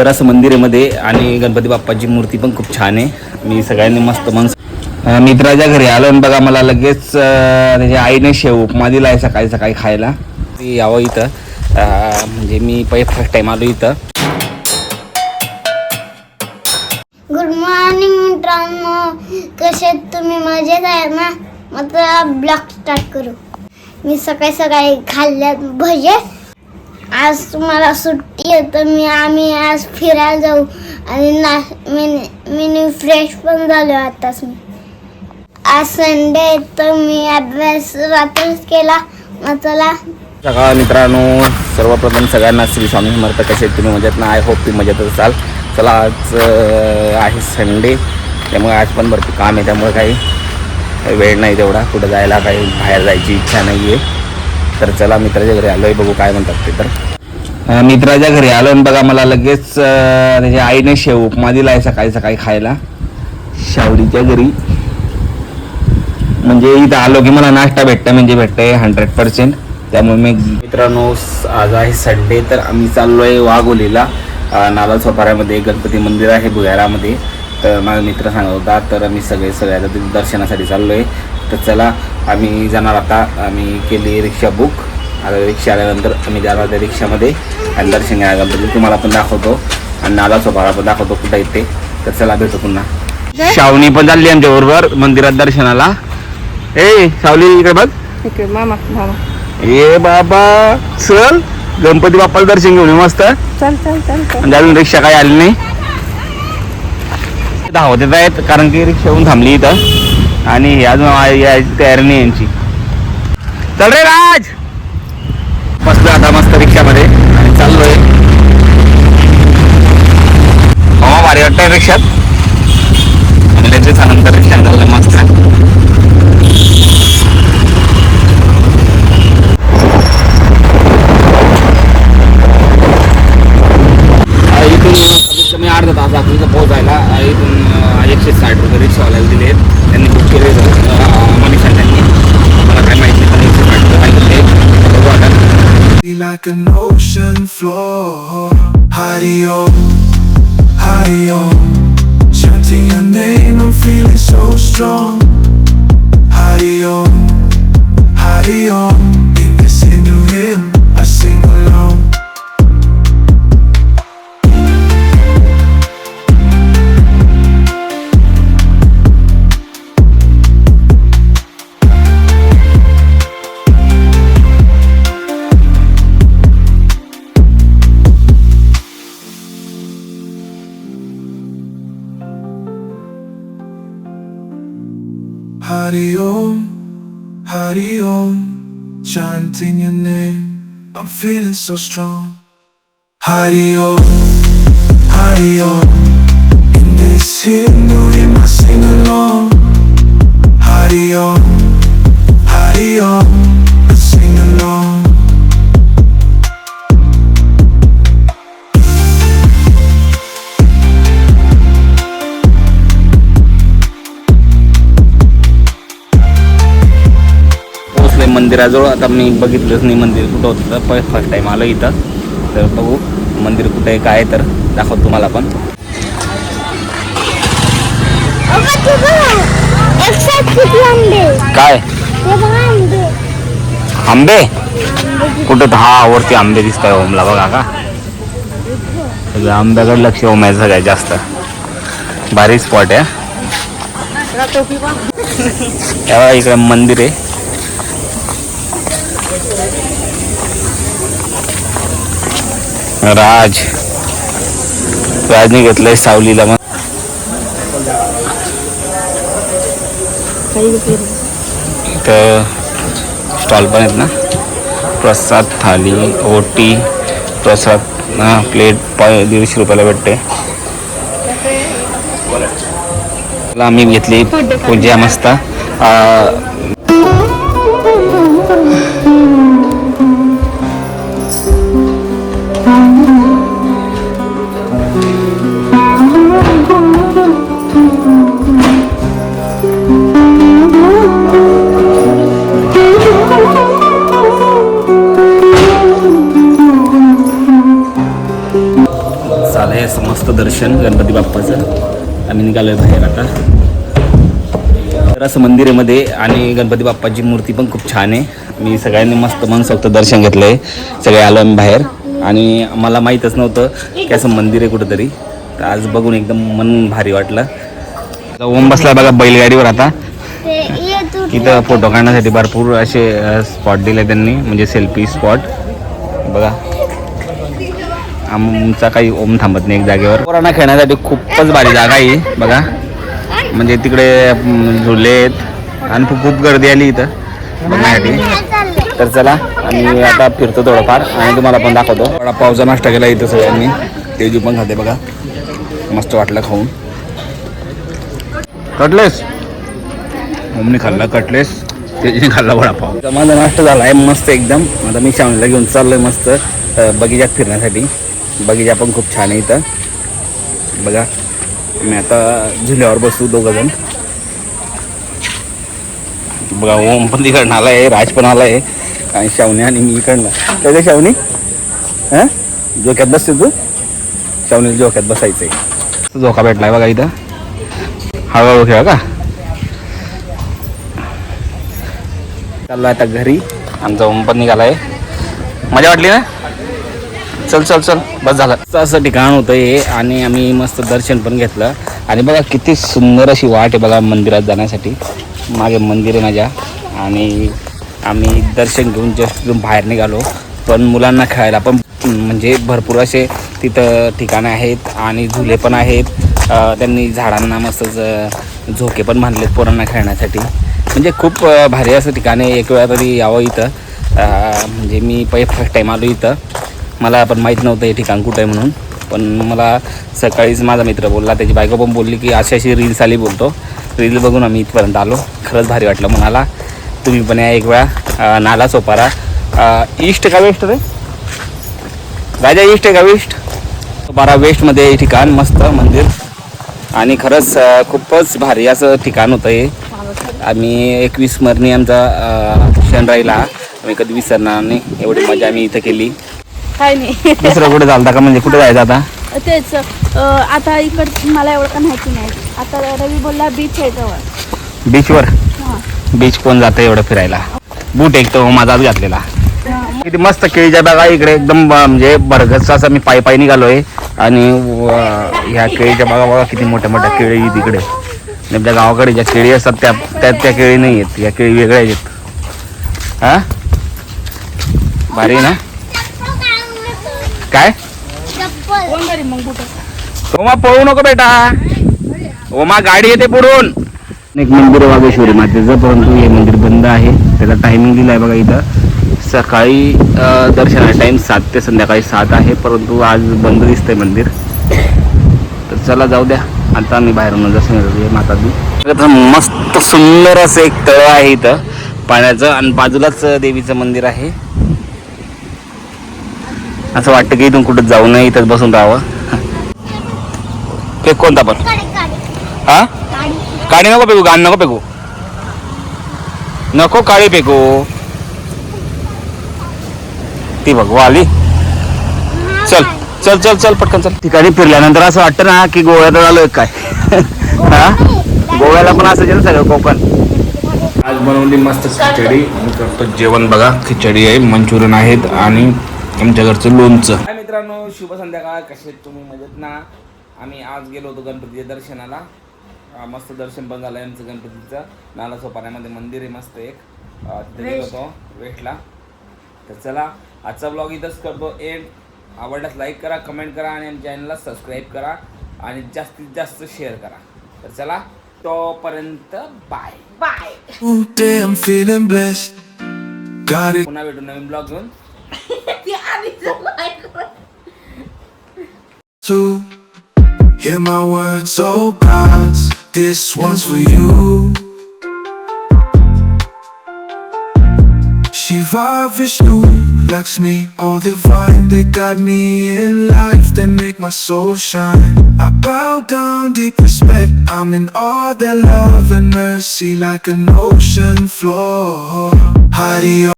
तर असं मंदिरामध्ये आणि गणपती बाप्पाची मूर्ती पण खूप छान आहे. मी सगळ्यांनी मस्त मन अं, मित्राच्या घरी आलो आणि बघा मला लगेच त्याच्या आईने शेव उपमा दिला आहे सकाळी सकाळी खायला. ती यावं इथं. म्हणजे मी पहिले फर्स्ट टाइम आलो इथं. गुड मॉर्निंग मित्रांनो. कसे आहेत तुम्ही? मजेत आहे ना? मग ब्लॉग स्टार्ट करू. मी सकाळी सकाळी खाल्ल्यात भजे. आज तुम्हाला सुट्टी आहे तर मी आम्ही आज फिरायला जाऊ. आणि ना मी मी फ्रेश पण झालो आताच मी. आज संडे आहे तर मी अभ्यास रात्रीच केला. मग चला. सकाळ मित्रांनो सर्वप्रथम सगळ्यांना श्री स्वामी समर्थ कसे तुम्ही मजेत ना? आय होप तुम्ही मजेत असाल. चला आज आहे संडे त्यामुळे आज पण भरपूर काम आहे. त्यामुळे काही वेळ नाही तेवढा. कुठं जायला काही बाहेर जायची इच्छा नाही आहे तर चला मित्राच्या घरी आलो आहे बघू काय म्हणतात ते तर. मित्राच्या घरी आलो आणि बघा मला लगेच त्याच्या आईने शेव उपमा दिला आहे सकाळी सकाळी खायला. शावरीच्या घरी. म्हणजे इथं आलो की मला नाश्ता भेटतं म्हणजे भेटतंय हंड्रेड पर्सेंट त्यामुळे मी मित्रांनो आज आहे संडे तर आम्ही चाललो आहे वाघोलीला नाला सोपाऱ्यामध्ये गणपती मंदिर आहे भुयारामध्ये. तर माझा मित्र सांगत होता तर आम्ही सगळे सगळ्या दर्शनासाठी चाललो आहे तर चला आम्ही जाणार आता. आम्ही केली रिक्षा बुक आता रिक्षा आल्यानंतर आम्ही जाणार त्या रिक्षामध्ये आणि दर्शन घ्यायला तुम्हाला पण दाखवतो. आणि नाला सोपारा पण दाखवतो कुठं येते तर चला भेटू पुन्हा. शावणी पण चालली आमच्या बरोबर मंदिरात दर्शनाला. ए सावली इकडे बघ. मामा ए बाबा. चल गणपती बाप्पाला दर्शन घेऊन ये मस्त. अजून रिक्षा काही आली नाही. धावत येत आहेत कारण की रिक्षा येऊन थांबली इथं. आणि अजून यायची तयारी नाही यांची. चल रे राज! मस्त आता मस्त रिक्षामध्ये. आणि चाललोय. हवा भारी वाटतंय रिक्षात. आणि त्याच्या नंतर रिक्षा चाललंय मस्त. इथून कमीत कमी अर्धा तास लागतो पोहोचायला. इथून एकशे साठ रुपये रिक्षावाल्याला दिले आहेत त्यांनी बुक केले मनीषा त्यांनी मला काय माहिती नाही पण एकशे साठ रुपये सांगितले बघू आता like an ocean floor. Hariom, Hariom, chanting your name, I'm feeling so strong. Hariom, Hariom, Hari Om, Hari Om, chanting your name. I'm feeling so strong. Hari Om, Hari Om, in this Hindu hymn I sing along. Hari Om, Hari Om, मंदिराजवळ आता मी बघितलंच नाही मंदिर कुठं होतं तर first time आलं इथं. तर बघू मंदिर कुठे आहे काय आहे तर दाखवतो तुम्हाला पण. काय? आंबे? कुठं तर हा वरती आंबे दिसत आहे ओमला बघा का. सगळं आंब्याकडे लक्ष ओमायचं सगळ्यात जास्त. भारी स्पॉट आहे. इकडे मंदिर आहे. राज. राजने घेतलंय सावलीला मग तर स्टॉल पण आहेत ना. प्रसाद थाली ओटी प्रसाद प्लेट पाय दीडशे रुपयाला भेटते. आम्ही घेतली पूजा मस्त. आ, चालेल असं मस्त दर्शन गणपती बाप्पाचं. आम्ही निघालोय बाहेर आता. तर असं मंदिरामध्ये आणि गणपती बाप्पाची मूर्ती पण खूप छान आहे. मी सगळ्यांनी मस्त मनसोक्त दर्शन घेतलं आहे सगळे आलो आम्ही बाहेर. आणि मला माहीतच नव्हतं की असं मंदिर आहे कुठंतरी. तर आज बघून एकदम मन भारी वाटलं. ओम बसला बघा बैलगाडीवर आता. इथं फोटो काढण्यासाठी भरपूर असे स्पॉट दिले त्यांनी. म्हणजे सेल्फी स्पॉट बघा. आमचा काही ओम थांबत नाही एक जागेवर. पोरांना खेळण्यासाठी खूपच भारी जागा आहे बघा. म्हणजे तिकडे झुले आहेत आणि खूप गर्दी आली इथं बघण्यासाठी. तर चला आम्ही आता फिरतो थोडंफार आणि तुम्हाला पण दाखवतो. वडापावचा पावसा नाश्ता केला इथं सगळ्यांनी. तेजू पण खाते बघा. मस्त वाटलं खाऊन. कटलेस? मम्मी खाल्ला कटलेस. तेजीने खाल्ला वडापाव माझा नाश्ता झाला आहे मस्त एकदम. आता मी शामला घेऊन चाललोय मस्त अं, बगीचात फिरण्यासाठी. बगीचा पण खूप छान आहे इथं. बघा मी आता झुल्यावर बसू दोघं जण बघा ओम पण तिकडनं आला आहे राज पण आला आहे आणि शावणी आणि मी इकडनं. काय शावणी हां? झोक्यात बसते तू? शावणीला झोक्यात बसायचं आहे झोका भेटलाय बघा इथं. हळूहळू खेळ का? चाललो आता घरी. आमचा ओम पण आहे मजा वाटली ना? चल चल चल. बस झालं. असं असं ठिकाण होतं हे आणि आम्ही मस्त दर्शन पण घेतलं. आणि बघा किती सुंदर अशी वाट आहे बघा मंदिरात जाण्यासाठी. मागे मंदिर आहे माझ्या. आणि आम्ही दर्शन घेऊन जस्ट तिथून बाहेर निघालो. पण मुलांना खेळायला पण म्हणजे भरपूर असे तिथं ठिकाणं आहेत आणि झुले पण आहेत. त्यांनी झाडांना मस्त झोके पण बांधलेत पोरांना खेळण्यासाठी. म्हणजे खूप भारी असं ठिकाण आहे. एक वेळा तरी यावं इथं. म्हणजे मी पहिले फर्स्ट टाईम आलो इथं. मला पण माहीत नव्हतं हे ठिकाण कुठं आहे म्हणून. पण मला सकाळीच माझा मित्र बोलला त्याची बायको पण बोलली की अशी अशी रील्स आली बोलतो. रील बघून आम्ही इथपर्यंत आलो. खरंच भारी वाटलं म्हणाला. तुम्ही पण या एक वेळा. नाला सोपारा. ईस्ट का वेस्ट रे? राजा ईस्ट आहे का वेस्ट सोपारा वेस्टमध्ये हे ठिकाण मस्त मंदिर. आणि खरंच खूपच भारी असं ठिकाण होतं हे. आम्ही एकवीस मरणी आमचा क्षण राहिला आम्ही कधी विसरणार नाही. एवढी मजा आम्ही इथं केली. काय नाही. दुसरं कुठे चालता का? म्हणजे कुठे जायचं आता? तेच अं, आता इकड मला एवढं का माहिती नाही. आता रवी बोलला बीच आहे जवळ. बीचवर हां. बीच कोण जातं एवढं फिरायला? बूट एक तर माझाच घातलेला. किती मस्त केळीच्या बागा इकडे. एकदम म्हणजे बरगच असं मी पायी पायी निघालोय. आणि व- ह्या केळीच्या बागा बघा किती मोठ्या मोठ्या केळी तिकडे आणि आपल्या गावाकडे ज्या केळी असतात त्या त्या त्या केळी नाही आहेत. या केळी वेगळ्या आहेत. हा? भारी आहे ना? काय? चप्पल. कोण घरी मग ओमा पळू नको बेटा. ओमा गाडी येते पुढून. एक मंदिर आहे वागेश्वरी मातेचं. परंतु हे मंदिर बंद आहे. त्याचा टायमिंग दिला आहे बघा इथं. सकाळी दर्शनाचा टाईम सात ते संध्याकाळी सात आहे. परंतु आज बंद दिसतंय मंदिर. तर चला जाऊ द्या. आता मी बाहेरून दर्शन माताजी. आता मस्त सुंदर असं एक तळ आहे इथं. पाण्याचं आणि बाजूलाच देवीचं मंदिर आहे. असं वाटतं की इथून कुठं जाऊ नये इथंच बसून राहावं. ते कोणता पण? हा? काळी नको फेकू गाण नको फेकू. नको काळी फेकू. ती बघ वाली. चल चल चल चल पटकन चल. ठिकाणी फिरल्यानंतर असं वाटतं ना की गोव्यात आलोय काय? हा? गोव्याला पण असं ना सगळं कोकण. आज बनवली मस्त खिचडी. आणि करतो जेवण. बघा खिचडी आहे मंचुरियन आहेत आणि आमच्या घरचं लोणचं. हाय मित्रांनो शुभ संध्याकाळ. कसे आहेत तुम्ही? मजेत ना? आम्ही आज गेलो होतो गणपतीच्या दर्शनाला. अं, मस्त दर्शन पण झालं आमचं गणपतीचं. नाला सोपाऱ्यामध्ये मंदिर आहे मस्त एक. अं, तिथे गेलो होतो वेटला. तर चला आजचा ब्लॉग इथंच करतो एंड आवडल्यास लाईक करा कमेंट करा आणि आमच्या चॅनलला सबस्क्राईब करा आणि जास्तीत जास्त शेअर करा. तर चला तोपर्यंत bye bye Today I'm feeling blessed. Got it. पुन्हा भेटू नवीन ब्लॉग घेऊन. To hear my words, oh gods, this one's for you. Shiva Vishnu, Lakshmi, all divine, they guide me in life, they make my soul shine. I bow down, deep respect, I'm in awe, their love and mercy like an ocean floor. Hari